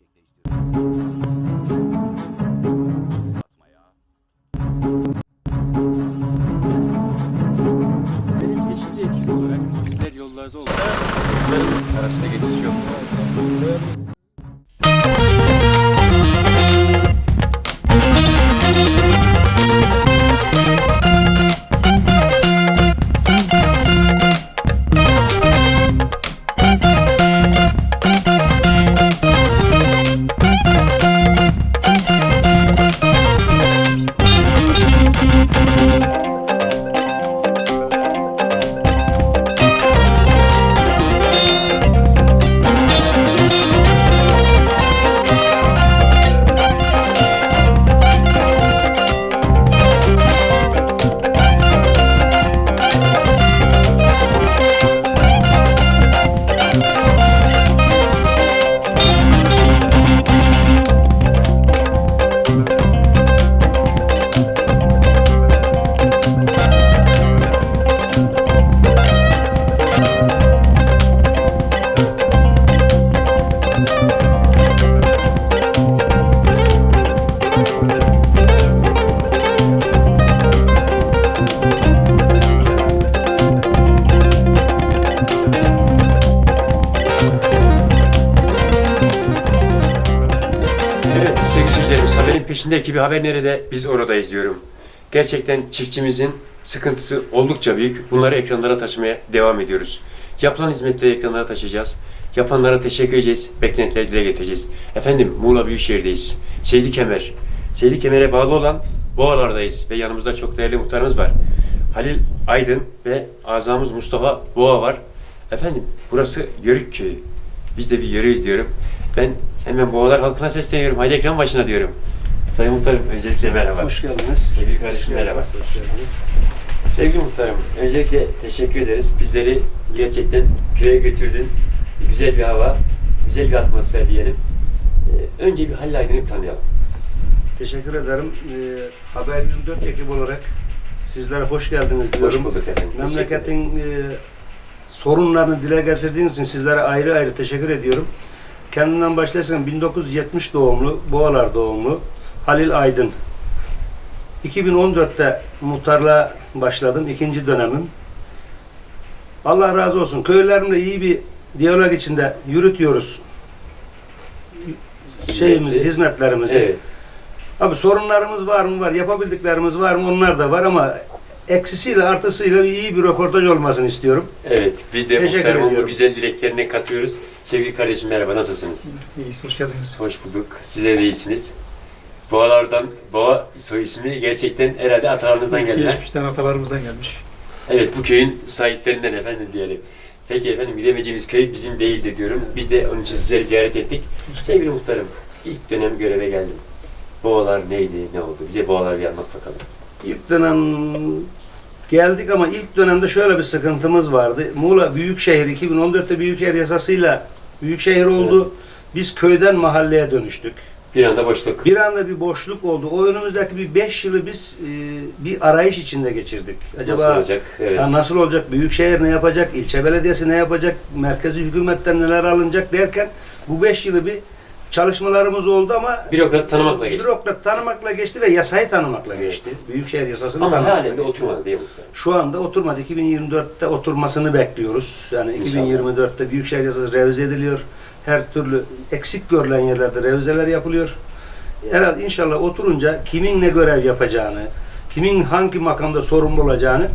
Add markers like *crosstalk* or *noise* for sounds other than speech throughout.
Benim haberin peşindeki bir haber nerede biz oradayız diyorum. Gerçekten çiftçimizin sıkıntısı oldukça büyük. Bunları ekranlara taşımaya devam ediyoruz. Yapılan hizmetleri ekranlara taşıyacağız. Yapanlara teşekkür edeceğiz. Beklentileri dile getireceğiz. Efendim Muğla Büyükşehir'deyiz. Seydi Kemer. Seydi Kemer'e bağlı olan Boğalar'dayız ve yanımızda çok değerli muhtarımız var. Halil Aydın ve azamız Mustafa Boğa var. Efendim burası Yörük Köyü. Biz de bir yörüyüz diyorum. Ben hemen Boğalar halkına sesleniyorum. Haydi ekran başına diyorum. Sayın Muhtarım öncelikle merhaba. Hoş geldiniz. Sevgili kardeşim merhaba. Hoş geldiniz. Sevgili muhtarım, öncelikle teşekkür ederiz. Bizleri gerçekten köye götürdün. Güzel bir hava, güzel bir atmosfer diyelim. Ee, önce bir Halil Aydın'ı tanıyalım. Teşekkür ederim. Ee, Haber 24 ekip olarak sizlere hoş geldiniz diyorum. Hoş bulduk efendim. Memleketin e, sorunlarını dile getirdiğiniz için sizlere ayrı ayrı teşekkür ediyorum. Kendimden başlarsam 1970 doğumlu, Boğalar doğumlu Halil Aydın. 2014'te muhtarlığa başladım, ikinci dönemim. Allah razı olsun. Köylerimle iyi bir diyalog içinde yürütüyoruz. Şeyimizi, hizmetlerimizi. Evet, Abi sorunlarımız var mı var, yapabildiklerimiz var mı onlar da var ama eksisiyle artısıyla iyi bir röportaj olmasını istiyorum. evet. Biz de Teşekkür muhtarımın bu güzel dileklerine katıyoruz. Sevgili kardeşim merhaba, nasılsınız? İyiyiz, hoş geldiniz. Hoş bulduk. Size de iyisiniz. Boğalardan, Boğa soy ismi gerçekten herhalde atalarınızdan geldi. Geçmişten atalarımızdan gelmiş. Evet bu köyün sahiplerinden efendim diyelim. Peki efendim gidemeyeceğimiz köy bizim değildi diyorum. Biz de onun için sizleri ziyaret ettik. Sevgili muhtarım ilk dönem göreve geldim. Boğalar neydi, ne oldu? Bize boğalar bir anlat bakalım. İlk dönem geldik ama ilk dönemde şöyle bir sıkıntımız vardı. Muğla Büyükşehir 2014'te Büyükşehir yasasıyla Büyükşehir oldu. Biz köyden mahalleye dönüştük. Bir anda boşluk. Bir anda bir boşluk oldu. O önümüzdeki bir 5 yılı biz e, bir arayış içinde geçirdik. Acaba Nasıl olacak? Evet. Ya nasıl olacak? Büyükşehir ne yapacak? İlçe belediyesi ne yapacak? Merkezi hükümetten neler alınacak derken bu beş yılı bir çalışmalarımız oldu ama Bürokrat tanımakla geçti. bürokrat tanımakla geçti ve yasayı tanımakla geçti. Büyükşehir yasasını Ama tanımakla halen de geçti. oturmadı diye. Şu anda oturmadı. 2024'te oturmasını bekliyoruz. Yani İnşallah. 2024'te Büyükşehir Yasası revize ediliyor. Her türlü eksik görülen yerlerde revizeler yapılıyor. Herhalde inşallah oturunca kimin ne görev yapacağını, kimin hangi makamda sorumlu olacağını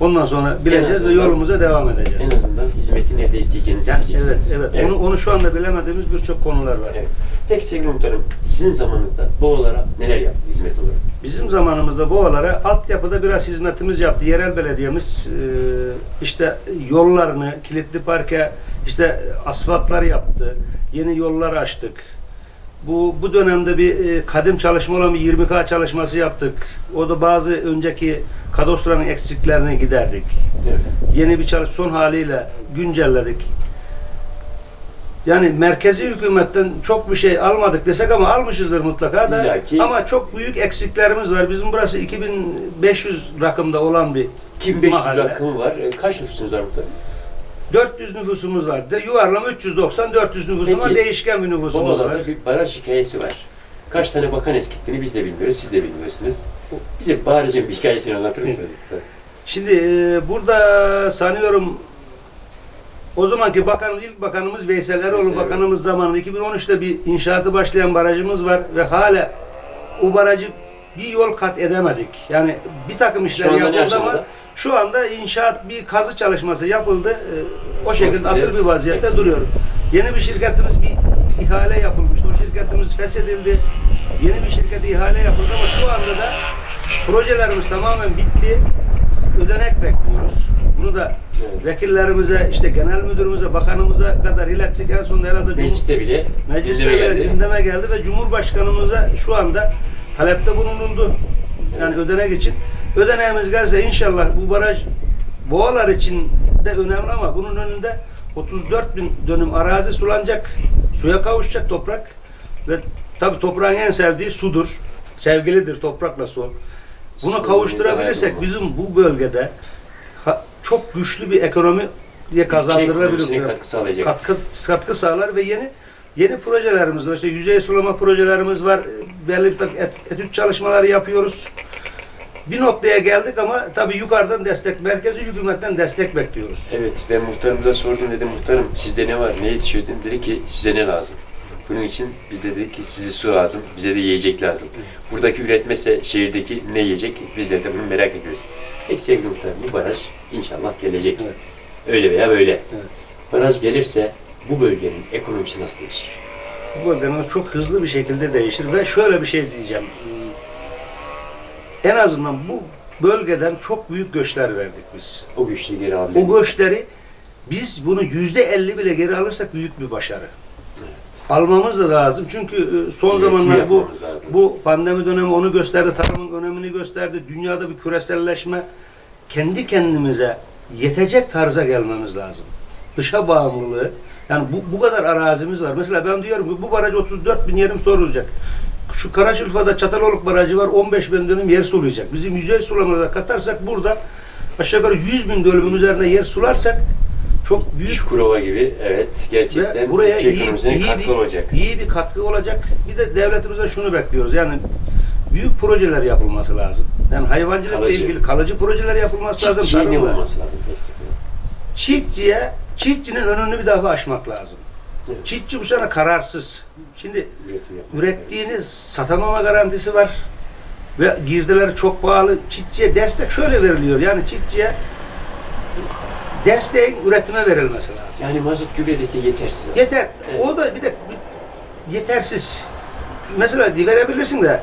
ondan sonra bileceğiz ve yolumuza devam En edeceğiz. azından hizmeti nerede isteyeceğinizi Yani evet, bileceksiniz. evet. Onu, onu şu anda bilemediğimiz birçok konular var. Evet. Peki sevgili muhtarım sizin zamanınızda boğalara neler yaptı hizmet olarak? Bizim zamanımızda Boğalara altyapıda biraz hizmetimiz yaptı. Yerel belediyemiz e, işte yollarını, kilitli parke, işte asfaltlar yaptı. Yeni yollar açtık. Bu, bu dönemde bir e, kadim çalışma olan bir 20K çalışması yaptık. O da bazı önceki kadastronun eksiklerini giderdik. Evet. Yeni bir çalış son haliyle güncelledik. Yani merkezi hükümetten çok bir şey almadık desek ama almışızdır mutlaka da. İlla ki- Ama çok büyük eksiklerimiz var. Bizim burası 2500 rakımda olan bir 2500 mahalle. rakımı var. E, Kaç nüfusunuz var muhtarım? 400 nüfusumuz var. De, yuvarlama 390 400 nüfusumuz var. Peki, Değişken bir nüfusumuz var. Bir baraj hikayesi var. Kaç tane bakan eskittiğini biz de bilmiyoruz, siz de bilmiyorsunuz. Bize barajın bir hikayesini anlatır mısınız? Şimdi e, burada sanıyorum o zamanki bakan, ilk bakanımız Veysel Eroğlu Veysel bakanımız zamanında 2013'te bir inşaatı başlayan barajımız var ve hala o barajı bir yol kat edemedik. Yani bir takım işler yapıldı ama? Şu anda inşaat bir kazı çalışması yapıldı. E, o şekilde atıl bir vaziyette duruyor. Yeni bir şirketimiz bir ihale yapılmıştı. O şirketimiz feshedildi. Yeni bir şirkete ihale yapıldı ama şu anda da projelerimiz tamamen bitti. Ödenek bekliyoruz. Bunu da vekillerimize, işte genel müdürümüze, bakanımıza kadar ilettik. En sonunda herhalde Mecliste bile Mecliste gündeme bile geldi. gündeme geldi ve Cumhurbaşkanımıza şu anda talepte bulunuldu. Yani ödenek için. Ödeneğimiz gelse inşallah bu baraj boğalar için de önemli ama bunun önünde 34 bin dönüm arazi sulanacak, suya kavuşacak toprak ve tabi toprağın en sevdiği sudur. Sevgilidir toprakla su. Bunu kavuşturabilirsek bizim bu bölgede çok güçlü bir ekonomi diye kazandırılabilir. katkı sağlayacak. Katkı, katkı sağlar ve yeni yeni projelerimiz var. İşte yüzey sulama projelerimiz var. Belli bir takım et, etüt çalışmaları yapıyoruz. Bir noktaya geldik ama tabii yukarıdan destek, merkezi hükümetten destek bekliyoruz. Evet, ben muhtarımıza sordum dedim muhtarım sizde ne var, ne yetişiyor dedim. Dedi ki size ne lazım? Bunun için biz de dedik ki size su lazım, bize de yiyecek lazım. Buradaki üretmese şehirdeki ne yiyecek? Bizler de bunu merak ediyoruz. Peki sevgili muhtarım bu baraj inşallah gelecek. Evet. Öyle veya böyle. Evet. Baraj gelirse bu bölgenin ekonomisi nasıl değişir? Bu bölgenin çok hızlı bir şekilde değişir ve şöyle bir şey diyeceğim. En azından bu bölgeden çok büyük göçler verdik biz. O güçlü geri alabilir O göçleri biz bunu yüzde elli bile geri alırsak büyük bir başarı. Almamız da lazım çünkü e, son Üretimi zamanlar bu lazım. bu pandemi dönemi onu gösterdi, tarımın önemini gösterdi. Dünyada bir küreselleşme kendi kendimize yetecek tarza gelmemiz lazım. Dışa bağımlılığı yani bu, bu kadar arazimiz var. Mesela ben diyorum ki bu baraj 34 bin yerim sorulacak. Şu Karaçılfa'da Çataloluk Barajı var 15 bin dönüm yer sulayacak. Bizim yüzey sulamalara katarsak burada aşağı yukarı 100 bin dönümün üzerine yer sularsak çok büyük Çukurova gibi evet gerçekten ve buraya iyi, iyi, katkı bir, olacak. iyi bir katkı olacak. Bir de devletimizden şunu bekliyoruz. Yani büyük projeler yapılması lazım. Yani hayvancılıkla Kalıcı. ilgili kalıcı projeler yapılması lazım. Çiftçiye ne Tarımla. olması lazım? Çiftçiye, çiftçinin önünü bir defa aşmak lazım. Evet. Çiftçi bu sene kararsız. Şimdi ürettiğini satamama garantisi var. Ve girdileri çok pahalı. Çiftçiye destek şöyle veriliyor. Yani çiftçiye desteğin üretime verilmesi lazım. Yani mazot gübre desteği yetersiz aslında. Yeter. Evet. O da bir de yetersiz. Mesela verebilirsin de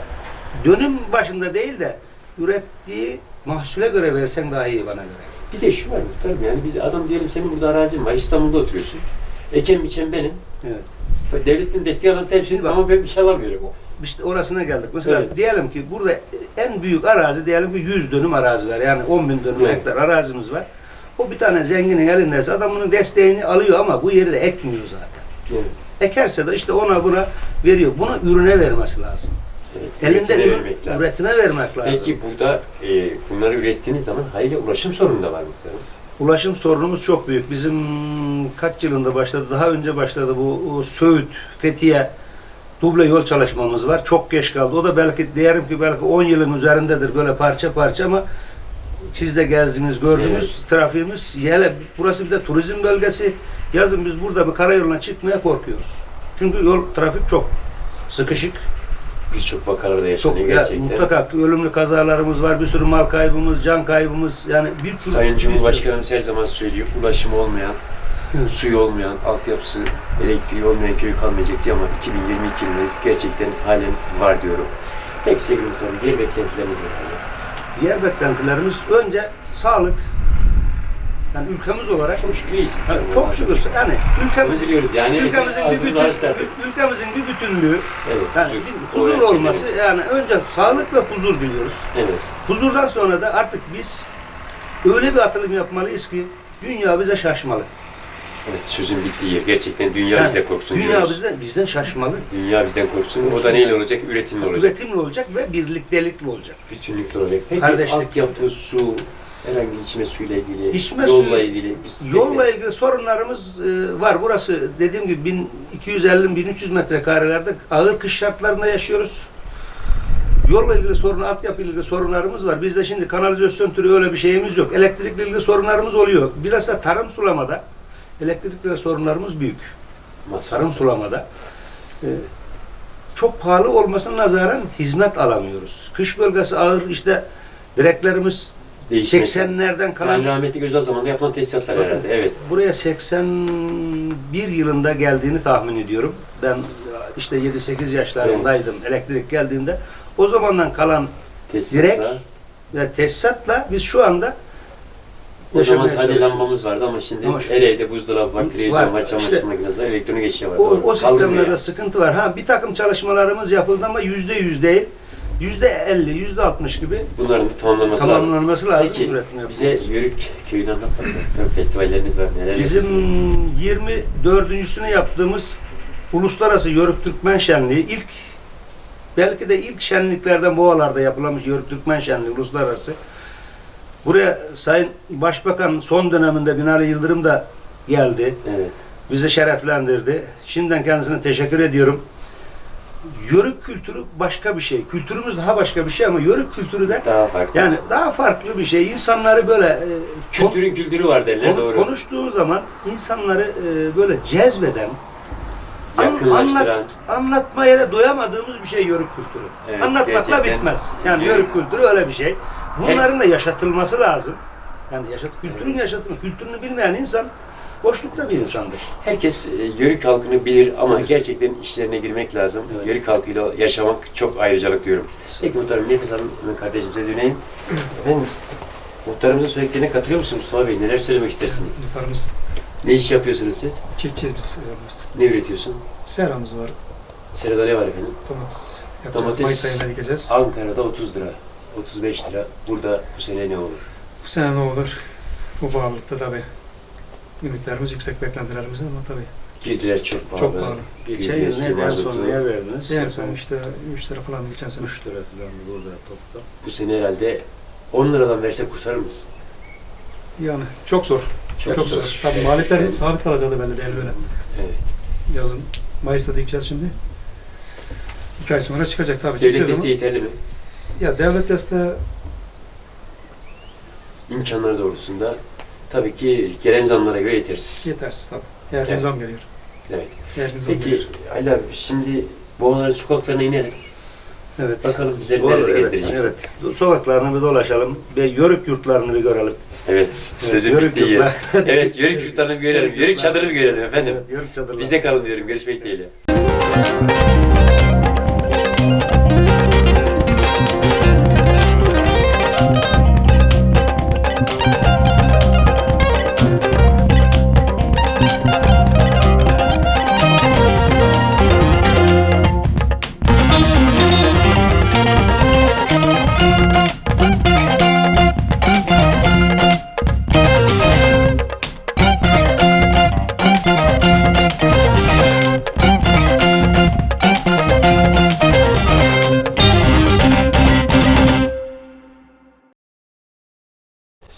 dönüm başında değil de ürettiği mahsule göre versen daha iyi bana göre. Bir de şu var muhtarım yani biz adam diyelim senin burada arazin var İstanbul'da oturuyorsun. Eken biçen benim. Evet. Devletin desteği Şimdi bak- ama ben bir şey alamıyorum. İşte orasına geldik. Mesela Evet. diyelim ki burada en büyük arazi diyelim ki 100 dönüm arazi var. Yani 10 bin dönüm Evet. hektar arazimiz var. O bir tane zenginin elindeyse adam bunun desteğini alıyor ama bu yeri de ekmiyor zaten. Yani, Ekerse de işte ona buna veriyor. Buna ürüne vermesi lazım. evet, Elinde üretime ürün, vermek lazım. üretime vermek lazım. Peki burada e, bunları ürettiğiniz zaman hayli ulaşım sorunu da var muhtarım. Ulaşım sorunumuz çok büyük. Bizim kaç yılında başladı? Daha önce başladı bu Söğüt, Fethiye duble yol çalışmamız var. Çok geç kaldı. O da belki diyelim ki belki 10 yılın üzerindedir böyle parça parça ama siz de gezdiniz, gördünüz. Trafiğimiz hele burası bir de turizm bölgesi. Yazın biz burada bir karayoluna çıkmaya korkuyoruz. Çünkü yol trafik çok sıkışık. Birçok vakalarda Çok yaşanıyor ya, gerçekten. mutlaka ölümlü kazalarımız var. Bir sürü mal kaybımız, can kaybımız yani bir sürü Sayın Cumhurbaşkanımız her zaman söylüyor, ulaşımı olmayan, suyu olmayan, altyapısı, elektriği olmayan köy kalmayacak diyor ama 2022 yılındayız. Gerçekten halen var diyorum. Peki sevgili muhtarım, diğer beklentileriniz neler? Diğer beklentilerimiz önce sağlık. Yani ülkemiz olarak Çok şükür iyiyiz. Yani çok şükür yani ülkemiz Üzülüyoruz yani. ülkemizin bir bütün, ülkemizin bir bütünlüğü Evet, yani huzur. huzur şeyden olması yani önce sağlık ve huzur diliyoruz. Evet. Huzurdan sonra da artık biz öyle bir atılım yapmalıyız ki dünya bize şaşmalı. Evet, sözün bittiği yer. Gerçekten dünya Yani bizden korksun Dünya diyoruz. bizden bizden şaşmalı. Dünya bizden korksun. O da Korksun. neyle olacak? Üretimle olacak. Üretimli olacak ve birliktelikli olacak. Bütünlükle olacak. Peki Kardeşlik. altyapı, su, Herhangi içme suyuyla ilgili, İçme yolla suyu- ilgili. Biz Yolla ilgili sorunlarımız e, var. Burası dediğim gibi 1250-1300 metrekarelerde ağır kış şartlarında yaşıyoruz. Yolla ilgili sorun, altyapı ilgili sorunlarımız var. Bizde şimdi kanalizasyon türü öyle bir şeyimiz yok. Elektrikle ilgili sorunlarımız oluyor. Bilhassa tarım sulamada elektrikle sorunlarımız büyük. masraf. Tarım sulamada. E, çok pahalı olmasına nazaran hizmet alamıyoruz. Kış bölgesi ağır işte direklerimiz Değişmesi. 80'lerden kalan Yani rahmetli Gözal zamanında yapılan tesisatlar Bakın, herhalde. Evet. Buraya 81 yılında geldiğini tahmin ediyorum. Ben işte 7-8 yaşlarındaydım elektrik geldiğinde. O zamandan kalan Tesisatlar. Direkt ve tesisatla biz şu anda O zaman sadece lambamız vardı ama şimdi Ama şu- her evde buzdolabı var, televizyon var, Var. çamaşır İşte- makinesi var, elektronik eşya var. O, Doğru. o sistemlerde sıkıntı var. Ha bir takım çalışmalarımız yapıldı ama yüzde yüz değil. Yüzde 50, yüzde 60 gibi Bunların bir tamamlanması lazım. tamamlanması lazım. Peki üretim bize. Yörük köyünü anlat bakalım. Tabii Festivalleriniz var, neler Bizim yapıyorsunuz? 24.sünü yaptığımız Uluslararası Yörük Türkmen Şenliği ilk belki de ilk şenliklerden Boğalar'da yapılamış Yörük Türkmen Şenliği uluslararası. Buraya Sayın Başbakan son döneminde Binali Yıldırım da geldi. Evet. Bizi şereflendirdi. Şimdiden kendisine teşekkür ediyorum. Yörük kültürü başka bir şey. Kültürümüz daha başka bir şey ama yörük kültürü de Daha farklı. yani daha farklı bir şey. İnsanları böyle e, Kültürün kültürü var derler Konu- doğru. Konuştuğu zaman insanları e, böyle cezbeden, an- anlat- anlatmaya doyamadığımız bir şey yörük kültürü. Evet, Anlatmakla gerçekten bitmez. Yani yörük- yörük kültürü öyle bir şey. Bunların da yaşatılması lazım. Yani yaşat, kültürün yaşatımı, kültürünü bilmeyen insan boşlukta bir insandır. Herkes e, Yörük halkını bilir ama gerçekten işlerine girmek lazım. Evet. Yörük halkıyla yaşamak çok ayrıcalık diyorum. Peki muhtarım nefes alın kardeşimize döneyim. Ben muhtarımızın söylediklerine katılıyor musunuz Mustafa Bey? Neler söylemek istersiniz? Muhtarımız, Ne iş yapıyorsunuz siz? çiftçiyiz biz. Ne üretiyorsun? Seramız var, Serada ne var efendim? domates yapacağız. Domates. Mayıs ayında dikeceğiz. Ankara'da 30 lira, 35 lira. Burada bu sene ne olur? Bu sene ne olur? Bu bağlılıkta tabii. Ümitlerimiz yüksek beklentilerimizden ama tabii Girdiler çok pahalı. çok pahalı. Geçen yıl Gübresi, ne en mazotu. son neye verdiniz? En son işte 3 lira falan geçen sene. 3 lira falan burada toplam. Bu sene herhalde 10 liradan versek kurtarır mısın? Yani çok zor. Çok Çok, zor. zor. Tabii maliyetler sabit kalacağı da belli değil böyle. Evet. Yazın Mayıs'ta dikeceğiz şimdi. 2 ay sonra çıkacak tabii. Devlet Çıktığı desteği yeterli mi? zaman- Ya devlet desteği İmkanları doğrultusunda tabii ki gelen zamlara göre yetersiz. yetersiz tabii. Her gün Evet. zam geliyor. Evet. Zam Peki geliyor. Ali abi şimdi Boğaların sokaklarına inelim. Evet. Bakalım bizleri Doğru, nerede evet, gezdireceksin? evet. Sokaklarını bir dolaşalım ve yörük yurtlarını bir görelim. Evet, sözü yörük bitti. yurtlar. *laughs* evet, yörük yurtlarını bir görelim. Yörük çadırını bir görelim efendim. Evet, yörük çadırları. Bizde kalın diyorum. Görüşmek dileğiyle.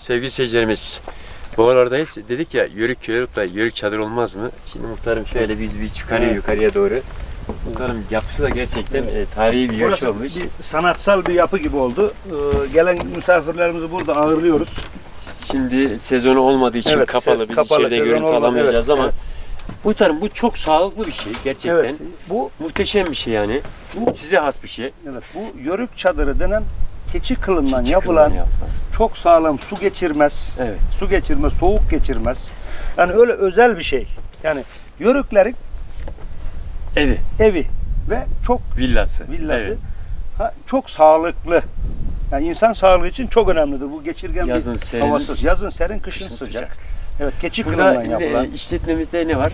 Sevgili seyircilerimiz, Boğalardayız. Dedik ya yörük köy da yörük çadır olmaz mı? Şimdi muhtarım şöyle biz bir çıkarıyor Evet. yukarıya doğru. Muhtarım yapısı da gerçekten e, tarihi bir yapı olmuş. bir sanatsal bir yapı gibi oldu. Ee, gelen misafirlerimizi burada ağırlıyoruz. Şimdi sezonu olmadığı için Evet, kapalı. Biz kapalı, içeride görüntü olmadı, alamayacağız evet, ama evet. muhtarım bu çok sağlıklı bir şey gerçekten. Evet. Bu Muhteşem bir şey yani. Bu- Size has bir şey. evet, bu yörük çadırı denen keçi kılından Keçi yapılan kılından çok sağlam su geçirmez. Evet. Su geçirmez, soğuk geçirmez. Yani öyle özel bir şey. Yani yörüklerin Evi, evi ve çok villası. villası Evet. ha, çok sağlıklı. Yani insan sağlığı için çok önemlidir. Bu geçirgen Yazın bir serin, havasız. Yazın serin, kışın, kışın sıcak. sıcak. Evet, keçi kılından yapılan. e, işletmemizde ne var?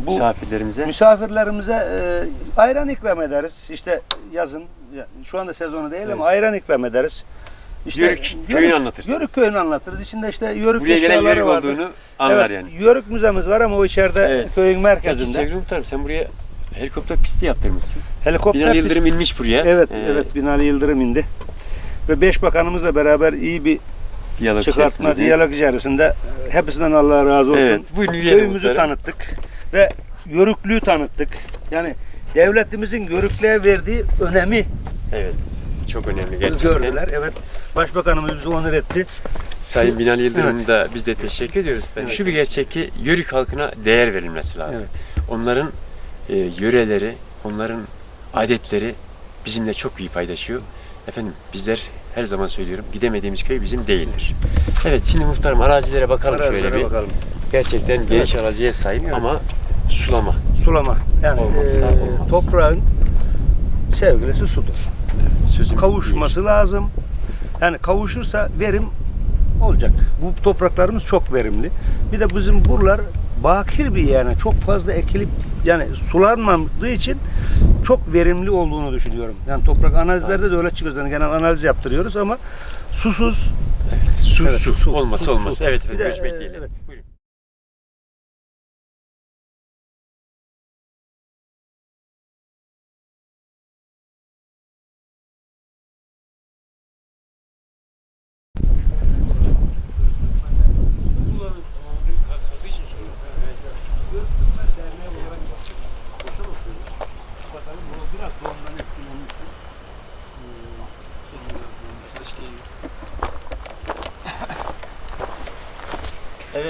Bu Misafirlerimize. misafirlerimize e, ayran ikram ederiz. İşte yazın, ya- şu anda sezonu değil ama ayran ikram ederiz. İşte Yörük köyünü anlatırsınız. Yörük köyünü anlatırız. İçinde işte yörük Buraya gelen yörük vardır. olduğunu anlar evet, yani. Yörük müzemiz var ama o içeride Evet. köyün merkezinde. sevgili muhtarım sen buraya helikopter pisti yaptırmışsın. Helikopter Binali pisti- Yıldırım inmiş buraya. Evet, Ee, evet Binali Yıldırım indi. ve beş bakanımızla beraber iyi bir Diyalog çıkartma, diyalog içerisinde hepsinden Allah razı olsun. Evet, buyurun Köyümüzü muhtarım. tanıttık ve yörüklüğü tanıttık. Yani devletimizin yörüklüğe verdiği önemi Evet. Çok önemli gerçekten. gördüler. Evet. Başbakanımız bizi onur etti. Sayın Şu- Binali Yıldırım'a da biz de teşekkür ediyoruz. Ben Evet. Şu bir gerçek ki Yörük halkına değer verilmesi lazım. Evet. Onların e, yöreleri, onların adetleri bizimle çok iyi paylaşıyor. Efendim bizler her zaman söylüyorum gidemediğimiz köy bizim değildir. Evet şimdi muhtarım arazilere bakalım şöyle Arazilere bir. bakalım. Gerçekten geniş araziye sahip Evet. ama sulama. Sulama. Yani Olmazsa e, olmaz. toprağın sevgilisi sudur. Sözüm Kavuşması lazım. Yani kavuşursa verim olacak. Bu topraklarımız çok verimli. Bir de bizim buralar bakir bir yani çok fazla ekilip yani sulanmadığı için çok verimli olduğunu düşünüyorum. Yani toprak analizlerde de öyle çıkıyoruz. Yani genel analiz yaptırıyoruz ama susuz Evet, su, Evet, su, su, olmazsa su, olmaz. su. Evet, evet e, dileğiyle. evet. Buyurun.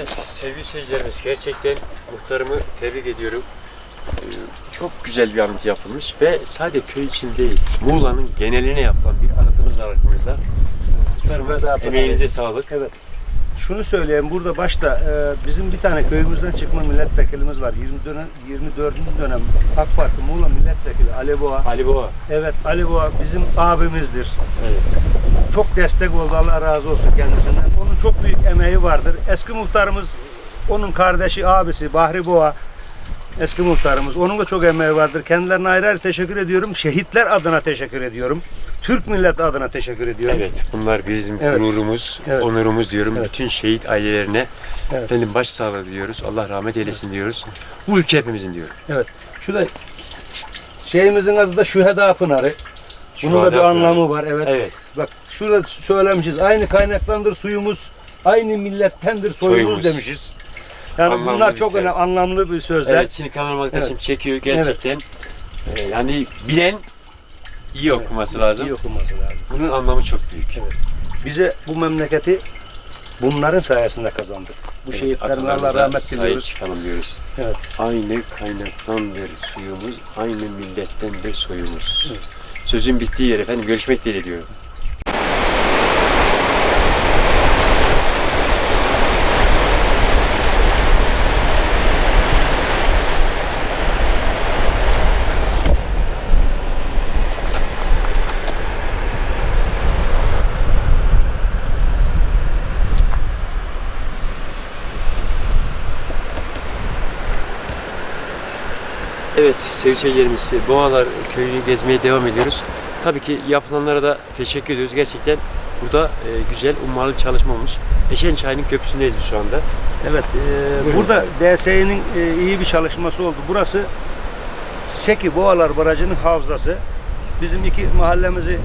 Evet sevgili seyircilerimiz gerçekten muhtarımı tebrik ediyorum. Ee, Çok güzel bir anıt yapılmış ve sadece köy için değil, Muğla'nın geneline yapılan bir anıtımız var aklımızda. Emeğinize sağlık. Evet. Şunu söyleyeyim burada başta e, bizim bir tane köyümüzden çıkma milletvekilimiz var. 20 dönem 24. dönem AK Parti Muğla milletvekili Ali Boğa. Ali Boğa. Evet Ali Boğa bizim abimizdir. Evet. Çok destek oldu Allah razı olsun kendisinden. Çok büyük emeği vardır. Eski muhtarımız onun kardeşi abisi Bahri Boğa. Eski muhtarımız. Onun da çok emeği vardır. Kendilerine ayrı ayrı teşekkür ediyorum. Şehitler adına teşekkür ediyorum. Türk milleti adına teşekkür ediyorum. Evet, bunlar bizim Evet. gururumuz, Evet. onurumuz diyorum. Evet. Bütün şehit ailelerine Evet. efendim başsağlığı diliyoruz. Allah rahmet eylesin diyoruz. Bu ülke hepimizin diyorum. Evet. Şurada şeyimizin adı da Şüheda Pınarı. Bunun da bir anlamı var. Evet. Evet. Şurada söylemişiz. Aynı kaynaktandır suyumuz. Aynı millettendir soyumuz, Soyumuz. demişiz. Yani Anlamlı bunlar çok önemli, anlamlı bir sözler. Evet, şimdi kameraman arkadaşım Evet. çekiyor gerçekten. e, yani bilen iyi okuması lazım. İyi okunması lazım. Bunun anlamı çok büyük. Bize bu memleketi bunların sayesinde kazandık. Bu Evet, şehitlerine Allah rahmet diliyoruz. çıkalım diyoruz. Evet. Aynı kaynaktandır suyumuz, aynı milletten de soyumuz. Sözün bittiği yer efendim görüşmek dileğiyle diyorum. Sevgili seyircilerimiz Boğalar köyünü gezmeye devam ediyoruz. Tabii ki yapılanlara da teşekkür ediyoruz. Gerçekten burada e, güzel, ummalı bir çalışma olmuş. Eşen Çayı'nın köprüsündeyiz şu anda. Evet. e, Buyurun. burada DSİ'nin e, iyi bir çalışması oldu. Burası Seki Boğalar Barajı'nın havzası. Bizim iki mahallemizi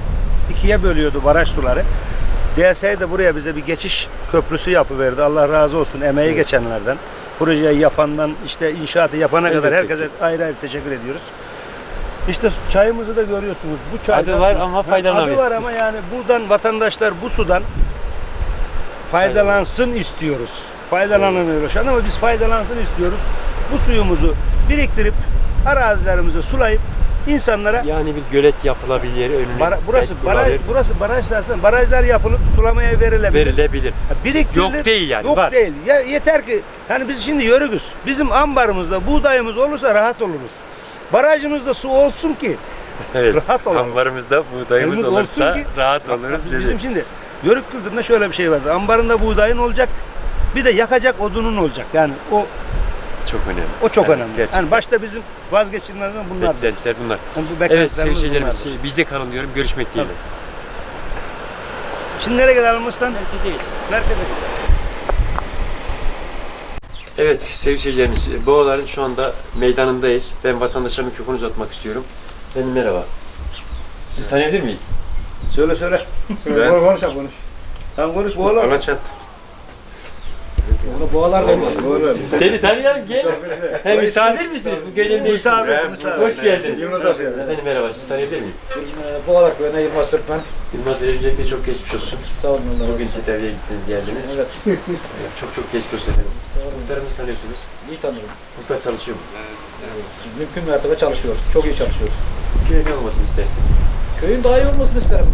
ikiye bölüyordu baraj suları. DSİ de buraya bize bir geçiş köprüsü yapıverdi. Allah razı olsun emeği Evet. geçenlerden. Projeyi yapandan işte inşaatı yapana kadar herkese ki. ayrı ayrı teşekkür ediyoruz. İşte çayımızı da görüyorsunuz. Bu çaydan, Adı var ama faydalanamıyoruz. Adı var ama yani buradan vatandaşlar bu sudan faydalansın istiyoruz. Faydalanamıyoruz şu an ama biz faydalansın istiyoruz. Bu suyumuzu biriktirip arazilerimize sulayıp insanlara Yani bir gölet yapılabilir önüne. bara- burası baraj burası baraj sahasında barajlar yapılıp sulamaya verilebilir. verilebilir. Ha, Biriktirilir. Yok değil yani, Yok var. değil. Ya yeter ki hani biz şimdi yörügüz. Bizim ambarımızda buğdayımız olursa rahat oluruz. Barajımızda su olsun ki Evet. Rahat olalım. Ambarımızda buğdayımız Temiz olursa ki- rahat oluruz dedi. Bizim şimdi yörük kültüründe şöyle bir şey vardır. Ambarında buğdayın olacak. Bir de yakacak odunun olacak. Yani o Çok önemli. o çok Evet, önemli. Gerçekten. Yani başta bizim vazgeçilmezden bunlar. Beklentiler bunlar. Yani bu Evet seyircilerimiz bunlardır. bizde kalın diyorum. Görüşmek dileğiyle. Şimdi nereye gidelim Mıstan? Merkeze geçelim. Merkeze gidelim. Evet sevgili seyircilerimiz, Boğaların şu anda meydanındayız. Ben vatandaşa mikrofon uzatmak istiyorum. Efendim merhaba. Siz tanıyabilir miyiz? Söyle söyle. Söyle, konuş konuş konuş. Tam konuş boğalar. Anlaçat. Bunu boğalar demiş. Seni tanıyalım gel. Hem misafir misiniz? Bu gece değilsiniz. Misafir, misafir. Hoş geldiniz. Yılmaz abi. Efendim merhaba, siz tanıyabilir miyim? Boğalak Köyü'ne Yılmaz Türkmen. Yılmaz öncelikle çok geçmiş olsun. Sağ olun Allah Bugün tedaviye gittiniz geldiniz. Evet. *laughs* Evet, Çok çok geçmiş olsun efendim. Sağ olun. Muhtarımızı tanıyorsunuz. İyi tanırım. Muhtar çalışıyor mu? Mümkün mertebe çalışıyor. Çok iyi çalışıyor. Köye ne olmasını istersin? Köyün daha iyi olmasını isterim.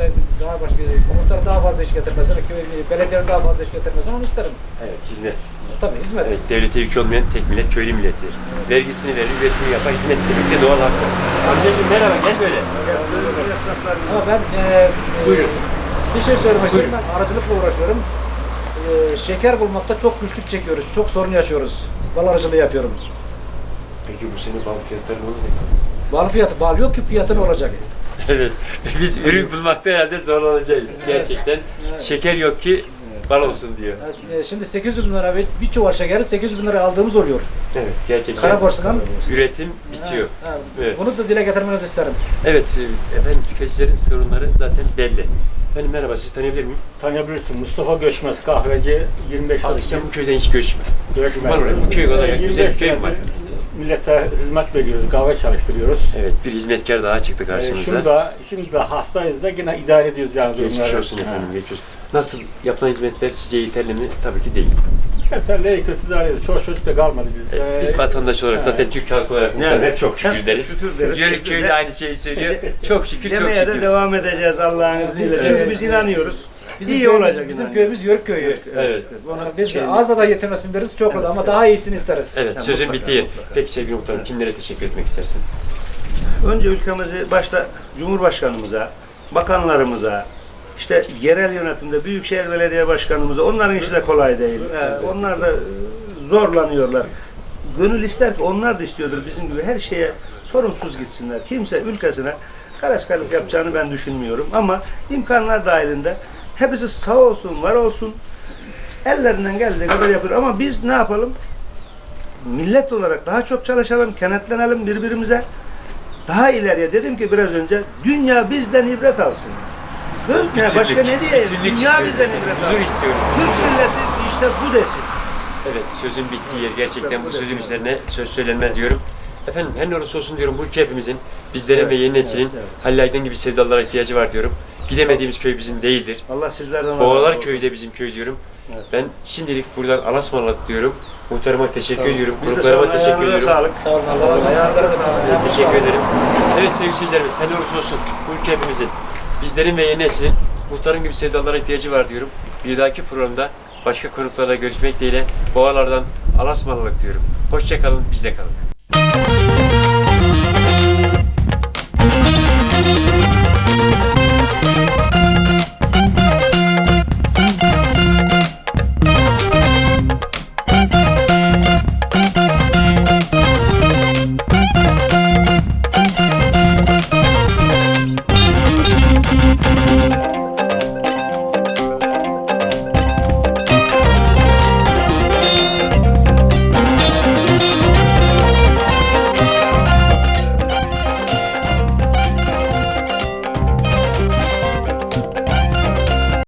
Daha başka, muhtarın daha fazla iş getirmesini, köyün, belediyenin daha fazla iş getirmesini onu isterim. Evet, hizmet. Tabii hizmet. Evet, devlete yük olmayan tek millet, köylü milleti. Vergisini verir, üretimini yapar, hizmet istemek de doğal hakkı. Amcacığım merhaba, gel böyle. Ama ben e, Buyurun. bir şey söylemek istiyorum. Ben aracılıkla uğraşıyorum. E, şeker bulmakta çok güçlük çekiyoruz. Çok sorun yaşıyoruz. Bal aracılığı yapıyorum. Peki bu sene bal fiyatları ne olacak? Bal fiyatı, bal yok ki fiyatı ne olacak? Evet, *laughs* biz ürün bulmakta herhalde zorlanacağız. Gerçekten şeker yok ki bal olsun diyor. E, şimdi 800 bin lira bir, bir çuval şekeri 800 bin lira aldığımız oluyor. Evet, gerçekten Kara borsadan üretim bitiyor. Ha, ha. Evet. Bunu da dile getirmenizi isterim. Evet, e, efendim tüketicilerin sorunları zaten belli. Efendim merhaba, siz tanıyabilir miyim? Tanıyabilirsin. Mustafa Göçmez kahveci 25 Abi sen bu köyden hiç göçme. Göçmez. Var oraya, bu köy kadar Ee, güzel 25 bir köy var? Millete hizmet veriyoruz, kahve çalıştırıyoruz. Evet, bir hizmetkar daha çıktı Ee, karşımıza. şimdi, da, şimdi de hastayız da yine idare ediyoruz yani Geçmiş olsun efendim, Ha. geçmiş. Nasıl yapılan hizmetler sizce yeterli mi? Tabii ki değil. Yeterli, iyi kötü idare ediyoruz. Çok çocuk da kalmadı bizde. Evet, Biz vatandaş olarak zaten Türk halkı olarak muhtemelen Yani, hep çok şükür deriz. şükür deriz, Yörük şükür köylü de- aynı şeyi söylüyor. *laughs* Çok şükür, çok Demeye de şükür. devam edeceğiz Allah'ın izniyle. Çünkü biz inanıyoruz. Bizim İyi köyümüz, olacak. Bizim inanıyoruz. köyümüz Yörük köyü. Evet. Ona biz az da yetirmesini veririz çok da ama daha iyisini isteriz. Evet, Yani sözün mutlaka, bittiği. mutlaka. Peki sevgili muhtarım, kimlere teşekkür etmek istersin? Önce ülkemizi başta Cumhurbaşkanımıza, bakanlarımıza, işte yerel yönetimde Büyükşehir Belediye Başkanımıza, onların işi de kolay değil. Ee, onlar da e, zorlanıyorlar. Gönül ister ki onlar da istiyordur bizim gibi her şeye sorunsuz gitsinler. Kimse ülkesine karaskarlık yapacağını ben düşünmüyorum. Ama imkanlar dahilinde hepsi sağ olsun, var olsun. Ellerinden geldiği kadar yapıyor. Ama biz ne yapalım? Millet olarak daha çok çalışalım, kenetlenelim birbirimize daha ileriye dedim ki biraz önce dünya bizden ibret alsın. Göz, ne, başka ne diyeyim? bütünlük Dünya istiyoruz. bizden ibret Huzur alsın. istiyoruz. Türk milleti işte bu desin. Evet, sözün bittiği yer. Gerçekten bu sözün üzerine söz söylenmez diyorum. Efendim her ne olursa olsun diyorum bu ülke hepimizin, bizlerin ve yeni neslin Halil Aydın gibi sevdalılara ihtiyacı var diyorum. Gidemediğimiz köy bizim değildir. Allah sizlerden Boğalar razı olsun. köyü de bizim köy diyorum. Evet. Ben şimdilik buradan Alasmanlık diyorum. Muhtarıma teşekkür ediyorum. Biz Gruplarıma teşekkür ediyorum. Sağlık. Sağ olun Allah razı olsun. Teşekkür ederim. Evet sevgili seyircilerimiz, ne olursa olsun bu ülke hepimizin, bizlerin ve yeni neslin muhtarın gibi sevdalara ihtiyacı var diyorum. Bir dahaki programda başka konuklarla görüşmek dileğiyle boğalardan alasmalılık diyorum. Hoşça kalın, bizde kalın.